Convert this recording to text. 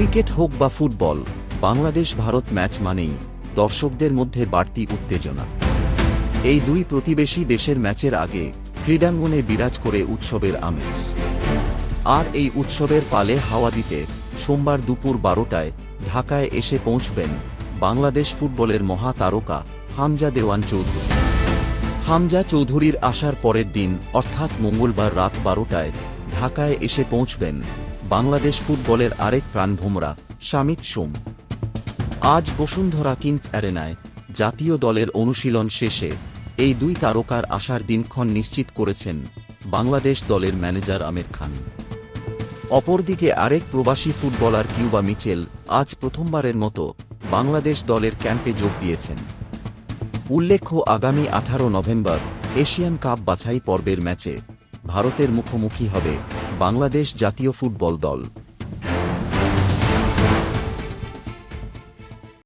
Cricket হোক বা football, Bangladesh Bharat match মানেই দর্শকদের মধ্যে বাড়তি উত্তেজনা। এই দুই প্রতিবেশী দেশের ম্যাচের আগে ক্রীড়াঙ্গনে বিরাজ করে উৎসবের আমেজ। আর এই উৎসবের পালে হাওয়া দিতে সোমবার দুপুর বারোটায় ঢাকায় এসে পৌঁছবেন বাংলাদেশ ফুটবলের মহাতারকা হামজা দেওয়ান চৌধুরী। হামজা চৌধুরীর আসার পরের দিন, অর্থাৎ মঙ্গলবার রাত বারোটায় ঢাকায় এসে পৌঁছবেন বাংলাদেশ ফুটবলের আরেক প্রাণভোমরা, শামিত সোম। আজ বসুন্ধরা কিংস অ্যারেনায় জাতীয় দলের অনুশীলন শেষে এই দুই তারকার আসার দিনক্ষণ নিশ্চিত করেছেন বাংলাদেশ দলের ম্যানেজার আমির খান। অপরদিকে আরেক প্রবাসী ফুটবলার কিউবা মিচেল আজ প্রথমবারের মতো বাংলাদেশ দলের ক্যাম্পে যোগ দিয়েছেন। উল্লেখ্য আগামী আঠারো নভেম্বর এশিয়ান কাপ বাছাই পর্বের ম্যাচে ভারতের মুখোমুখি হবে বাংলাদেশ জাতীয় ফুটবল দল।